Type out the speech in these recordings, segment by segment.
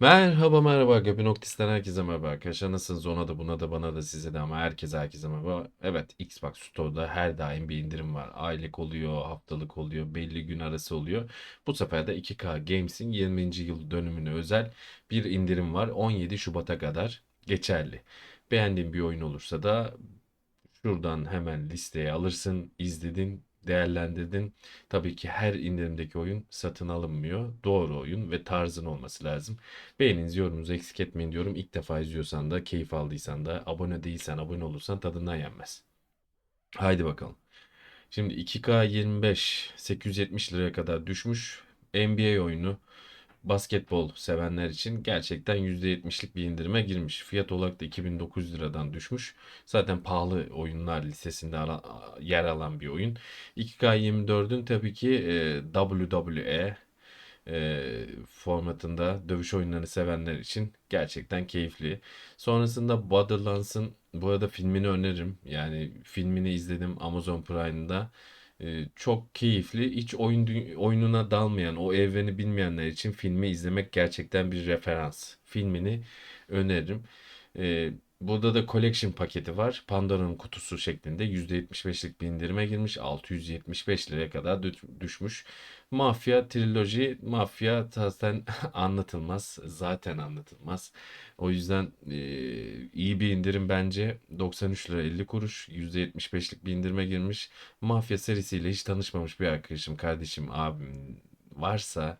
Merhaba merhaba. Göbü Noktis'ten herkese merhaba arkadaşlar. Nasılsınız? Ona da buna da bana da size de ama herkese herkese merhaba. Evet Xbox Store'da her daim bir indirim var. Aylık oluyor haftalık oluyor belli gün arası oluyor. Bu sefer de 2K Games'in 20. yıl dönümüne özel bir indirim var. 17 Şubat'a kadar geçerli. Beğendiğin bir oyun olursa da Şuradan hemen listeye alırsın, izledin, değerlendirdin. Tabii ki her indirimdeki oyun satın alınmıyor. Doğru oyun ve tarzın olması lazım. Beğeninizi, yorumunuzu eksik etmeyin diyorum. İlk defa izliyorsan da, keyif aldıysan da, abone değilsen, abone olursan tadından yenmez. Haydi bakalım. Şimdi 2K 25 870 liraya kadar düşmüş. NBA oyunu basketbol sevenler için gerçekten %70'lik bir indirime girmiş. Fiyat olarak da 2009 liradan düşmüş. Zaten pahalı oyunlar listesinde yer alan bir oyun. 2K24'ün tabii ki e, WWE e, formatında dövüş oyunlarını sevenler için gerçekten keyifli. Sonrasında Borderlands'ın bu arada filmini öneririm. Yani filmini izledim Amazon Prime'da. E, çok keyifli. Hiç oyun oyununa dalmayan, o evreni bilmeyenler için filmi izlemek gerçekten bir referans. Filmini öneririm. E, burada da collection paketi var. Pandora'nın kutusu şeklinde %75'lik bir indirime girmiş. 675 liraya kadar dü- düşmüş. Mafya triloji, mafya zaten anlatılmaz. Zaten anlatılmaz. O yüzden e, iyi bir indirim bence. 93 lira 50 kuruş. %75'lik bir indirime girmiş. Mafya serisiyle hiç tanışmamış bir arkadaşım, kardeşim, abim varsa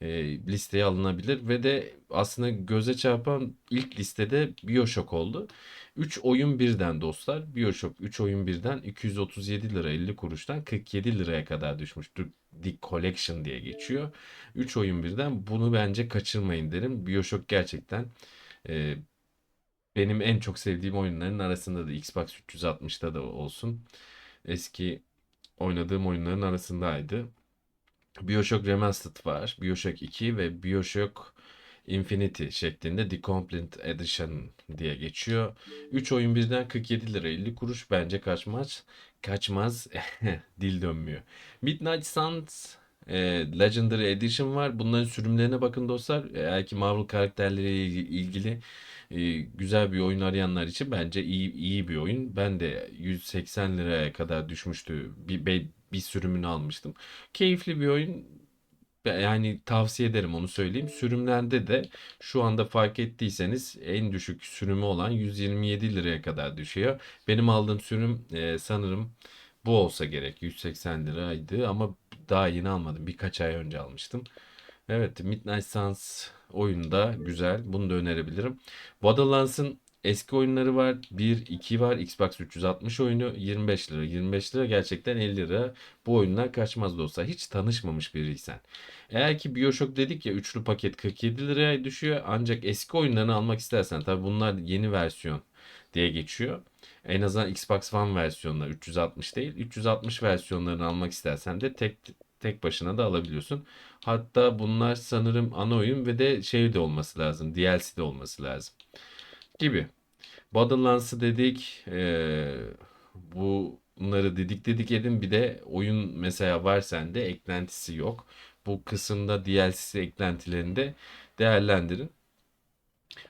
e, listeye alınabilir ve de aslında göze çarpan ilk listede BioShock oldu. 3 oyun birden dostlar. BioShock 3 oyun birden 237 lira 50 kuruştan 47 liraya kadar düşmüş. The Collection diye geçiyor. 3 oyun birden bunu bence kaçırmayın derim. BioShock gerçekten e, benim en çok sevdiğim oyunların arasında da Xbox 360'ta da olsun. Eski oynadığım oyunların arasındaydı. BioShock Remastered var. BioShock 2 ve BioShock Infinity şeklinde The Complete Edition diye geçiyor. 3 oyun birden 47 lira 50 kuruş bence kaçmaz. Kaçmaz. Dil dönmüyor. Midnight Suns e, Legendary Edition var. Bunların sürümlerine bakın dostlar. Eğer ki Marvel karakterleriyle ilgili e, güzel bir oyun arayanlar için bence iyi iyi bir oyun. Ben de 180 liraya kadar düşmüştü. Bir, bir, sürümünü almıştım. Keyifli bir oyun. Yani tavsiye ederim onu söyleyeyim. Sürümlerde de şu anda fark ettiyseniz en düşük sürümü olan 127 liraya kadar düşüyor. Benim aldığım sürüm e, sanırım bu olsa gerek. 180 liraydı ama daha yeni almadım. Birkaç ay önce almıştım. Evet, Midnight Suns oyunu da güzel. Bunu da önerebilirim. Borderlands'ın eski oyunları var. 1, 2 var. Xbox 360 oyunu 25 lira. 25 lira gerçekten 50 lira. Bu oyunlar kaçmaz da olsa. Hiç tanışmamış biriysen. Eğer ki BioShock dedik ya üçlü paket 47 liraya düşüyor. Ancak eski oyunlarını almak istersen tabi bunlar yeni versiyon diye geçiyor. En azından Xbox One versiyonları 360 değil. 360 versiyonlarını almak istersen de tek tek başına da alabiliyorsun. Hatta bunlar sanırım ana oyun ve de şey de olması lazım. DLC de olması lazım. Gibi. Borderlands'ı dedik. eee, bunları dedik dedik edin. Bir de oyun mesela var sende eklentisi yok. Bu kısımda DLC eklentilerini de değerlendirin.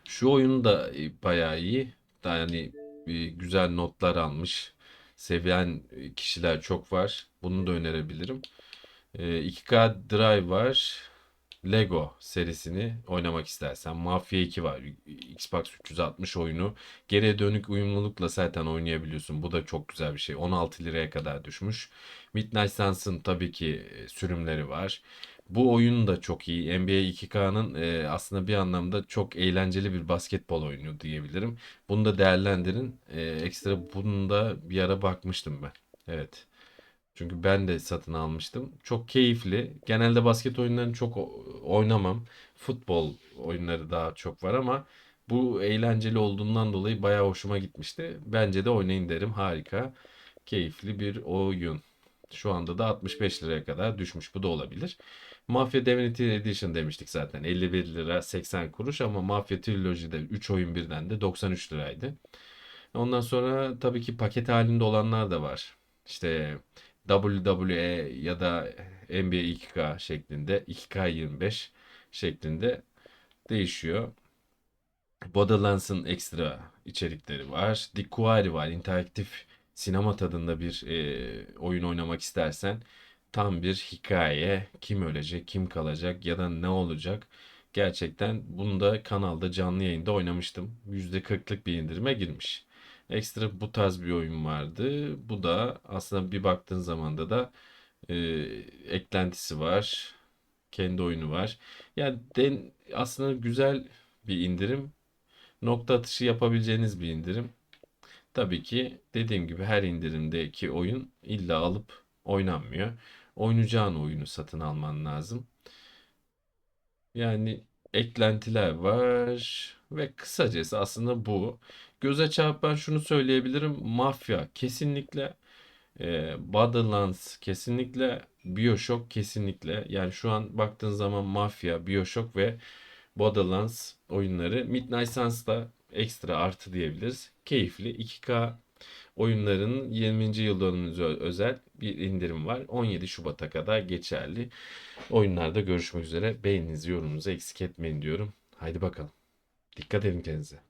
Şu oyun da e, bayağı iyi. Yani e, güzel notlar almış. Seviyen e, kişiler çok var. Bunu da önerebilirim. E, 2K Drive var. Lego serisini oynamak istersen. Mafia 2 var. Xbox 360 oyunu. Geriye dönük uyumlulukla zaten oynayabiliyorsun. Bu da çok güzel bir şey. 16 liraya kadar düşmüş. Midnight Suns'ın tabii ki e, sürümleri var. Bu oyun da çok iyi. NBA 2K'nın e, aslında bir anlamda çok eğlenceli bir basketbol oyunu diyebilirim. Bunu da değerlendirin. E, ekstra bunu da bir ara bakmıştım ben. Evet. Çünkü ben de satın almıştım. Çok keyifli. Genelde basket oyunlarını çok oynamam. Futbol oyunları daha çok var ama bu eğlenceli olduğundan dolayı bayağı hoşuma gitmişti. Bence de oynayın derim. Harika. Keyifli bir oyun. Şu anda da 65 liraya kadar düşmüş. Bu da olabilir. Mafia Definitive Edition demiştik zaten. 51 lira 80 kuruş ama Mafia Trilogy'de 3 oyun birden de 93 liraydı. Ondan sonra tabii ki paket halinde olanlar da var. İşte WWE ya da NBA 2K şeklinde 2K25 şeklinde değişiyor. Borderlands'ın ekstra içerikleri var. The Quarry var. interaktif sinema tadında bir e, oyun oynamak istersen tam bir hikaye. Kim ölecek, kim kalacak ya da ne olacak. Gerçekten bunu da kanalda canlı yayında oynamıştım. %40'lık bir indirime girmiş. Ekstra bu tarz bir oyun vardı. Bu da aslında bir baktığın zaman da da e, eklentisi var. Kendi oyunu var. Yani den, aslında güzel bir indirim. Nokta atışı yapabileceğiniz bir indirim. Tabii ki dediğim gibi her indirimdeki oyun illa alıp oynanmıyor. Oynayacağın oyunu satın alman lazım. Yani eklentiler var ve kısacası aslında bu. Göze çarpan şunu söyleyebilirim. Mafya kesinlikle e, Borderlands kesinlikle BioShock kesinlikle. Yani şu an baktığın zaman Mafya, BioShock ve Borderlands oyunları Midnight Suns'da ekstra artı diyebiliriz. Keyifli 2K oyunlarının 20. yıl özel bir indirim var. 17 Şubat'a kadar geçerli. Oyunlarda görüşmek üzere. Beğeninizi, yorumunuzu eksik etmeyin diyorum. Haydi bakalım. Dikkat edin kendinize.